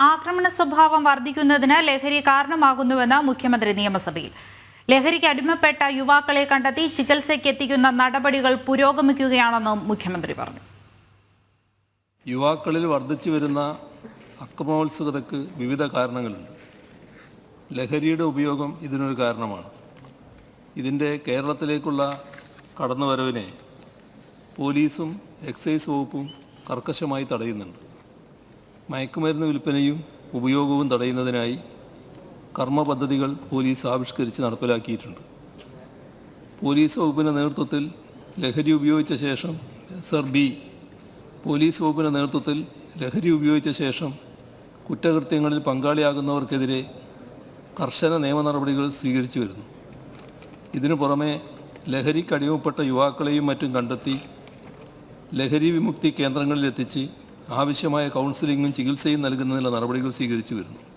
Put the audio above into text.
ആക്രമണ സ്വഭാവം വർദ്ധിക്കുന്നതിന് ലഹരി കാരണമാകുന്നുവെന്ന് മുഖ്യമന്ത്രി നിയമസഭയിൽ. ലഹരിക്ക് അടിമപ്പെട്ട യുവാക്കളെ കണ്ടെത്തി ചികിത്സയ്ക്ക് എത്തിക്കുന്ന നടപടികൾ പുരോഗമിക്കുകയാണെന്നും മുഖ്യമന്ത്രി പറഞ്ഞു. യുവാക്കളിൽ വർദ്ധിച്ചു വരുന്ന അക്രമോത്സുകതയ്ക്ക് വിവിധ കാരണങ്ങളുണ്ട്. ലഹരിയുടെ ഉപയോഗം ഇതിനൊരു കാരണമാണ്. ഇതിന്റെ കേരളത്തിലേക്കുള്ള കടന്നുവരവിനെ പോലീസും എക്സൈസ് വകുപ്പും കർക്കശമായി തടയുന്നുണ്ട്. മയക്കുമരുന്ന് വിൽപ്പനയും ഉപയോഗവും തടയുന്നതിനായി കർമ്മ പദ്ധതികൾ പോലീസ് ആവിഷ്കരിച്ച് നടപ്പിലാക്കിയിട്ടുണ്ട്. പോലീസ് വകുപ്പിന്റെ നേതൃത്വത്തിൽ ലഹരി ഉപയോഗിച്ച ശേഷം എസ് ആർ ബി പോലീസ് വകുപ്പിന്റെ നേതൃത്വത്തിൽ ലഹരി ഉപയോഗിച്ച ശേഷം കുറ്റകൃത്യങ്ങളിൽ പങ്കാളിയാകുന്നവർക്കെതിരെ കർശന നിയമ നടപടികൾ സ്വീകരിച്ചു വരുന്നു. ഇതിനു പുറമെ ലഹരിക്കടിമപ്പെട്ട യുവാക്കളെയും മറ്റും കണ്ടെത്തി ലഹരി വിമുക്തി കേന്ദ്രങ്ങളിലെത്തിച്ച് ആവശ്യമായ കൗൺസിലിങ്ങും ചികിത്സയും നൽകുന്നതിനുള്ള നടപടികൾ സ്വീകരിച്ചു വരുന്നു.